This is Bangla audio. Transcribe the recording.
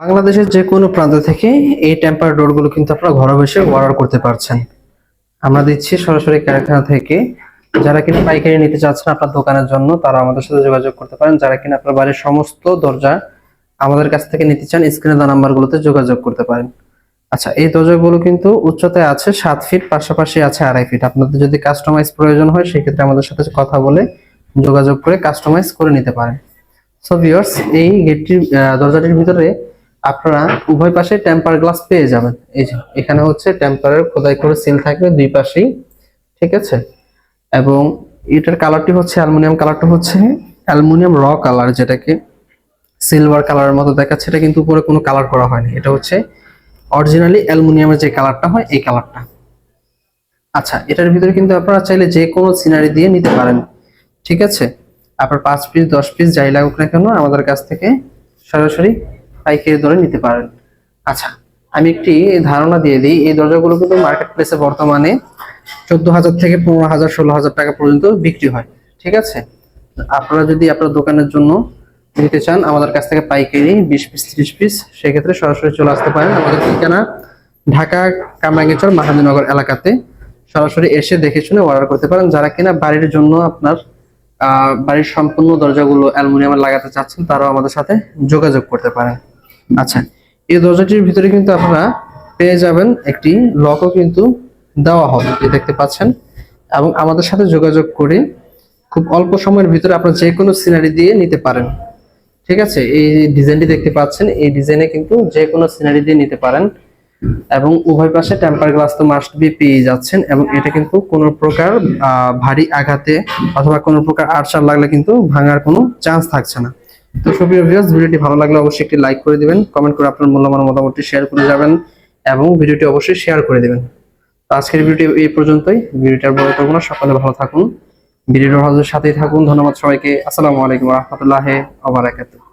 বাংলাদেশের যে কোনো প্রান্ত থেকে এই টেম্পার ডোরগুলো কিন্তু আপনারা ঘরে বসে অর্ডার করতে পারছেন। আমরা দিচ্ছি সরাসরি কারখানা থেকে। যারা কিনা পাইকারি নিতে চাচ্ছেন আপনার দোকানের জন্য, তারা আমাদের সাথে যোগাযোগ করতে পারেন। যারা কিনা আপনার বাড়ির সমস্ত দরজা আমাদের কাছ থেকে নিতে চান স্ক্রিনে দেওয়া নাম্বারগুলোতে যোগাযোগ করতে পারেন। আচ্ছা এই দরজাগুলো কিন্তু উচ্চতায় আছে সাত ফিট পাশাপাশি আছে আড়াই ফিট আপনাদের যদি কাস্টমাইজ প্রয়োজন হয়, সেক্ষেত্রে আমাদের সাথে কথা বলে যোগাযোগ করে কাস্টমাইজ করে নিতে পারেন। সো ভিউয়ার্স এই গেটটির দরজাটির ভিতরে আপনারা উভয় পাশে টেম্পার গ্লাস পেয়ে যাবেন। এই যে, এখানে হচ্ছে টেম্পারের খোদাই করে সিল থাকবে দুই পাশেই, ঠিক আছে? এবং এটার কালারটি হচ্ছে অ্যালুমিনিয়াম কালারটা হচ্ছে অ্যালুমিনিয়াম র কালার যেটাকে সিলভার কালারের মতো দেখাচ্ছে। এটা কিন্তু উপরে কোনো কালার করা হয়নি। এটা হচ্ছে অরিজিনালি অ্যালুমিনিয়ামের যে কালারটা হয়, এই কালারটা আচ্ছা এটার ভিতরে কিন্তু আপনারা চাইলে যে কোনো সিনারি দিয়ে নিতে পারেন, ঠিক আছে? আপনার পাঁচ পিস দশ পিস যাই লাগুক না কেন, আমাদের কাছ থেকে সরাসরি পাইকারি দরে নিতে পারেন। আচ্ছা আমি একটি ধারণা দিয়ে দিই, এই দরজাগুলো কিন্তু মার্কেট প্লেসে বর্তমানে চোদ্দ হাজার থেকে পনেরো হাজার, ষোলো হাজার টাকা পর্যন্ত বিক্রি হয়, ঠিক আছে? আপনারা যদি আপনার দোকানের জন্য নিতে চান, আমাদের কাছ থেকে পাইকারি বিশ পিস, ত্রিশ পিস, সেক্ষেত্রে সরাসরি চলে আসতে পারেন আমাদের ঠিকানা ঢাকা কামরাঙ্গীচর মাহাদিনগর এলাকাতে। সরাসরি এসে দেখে শুনে অর্ডার করতে পারেন। যারা কিনা বাড়ির জন্য আপনার বাড়ির সম্পূর্ণ দরজাগুলো অ্যালুমিনিয়ামের লাগাতে চাচ্ছেন, তারাও আমাদের সাথে যোগাযোগ করতে পারেন। আচ্ছা এই দরজাটির ভিতরে কিন্তু আপনারা পেয়ে যাবেন একটি লকও কিন্তু দেওয়া হবে, এই দেখতে পাচ্ছেন। এবং আমাদের সাথে যোগাযোগ করে খুব অল্প সময়ের ভিতরে আপনারা যে কোনো সিনারি দিয়ে নিতে পারেন। ঠিক আছে? এই ডিজাইনটি দেখতে পাচ্ছেন, এই ডিজাইনে কিন্তু যে কোনো সিনারি দিয়ে নিতে পারেন। এবং উভয় পাশে টেম্পার গ্লাস তো মাস্ট বি পেয়ে যাচ্ছেন এবং এটা কিন্তু কোনো প্রকার ভারী আঘাতে অথবা কোনো প্রকার আরচার লাগলে কিন্তু ভাঙার কোনো চান্স থাকছে না। তো সুপ্রিয় ভিউয়ার্স ভিডিওটি ভালো লাগলে অবশ্যই একটি লাইক করে দিবেন কমেন্ট করে আপনার মূল্যবান মতামতটি শেয়ার করে যাবেন এবং ভিডিওটি অবশ্যই শেয়ার করে দিবেন। তো আজকের ভিডিওটি এই পর্যন্তই ভিডিওটার বড় করব না, সকলে ভালো থাকুন, ভিডিওর সাথেই থাকুন, ধন্যবাদ সবাইকে, আসসালামু আলাইকুম রহমতুল্লাহ আবরাকাতুহ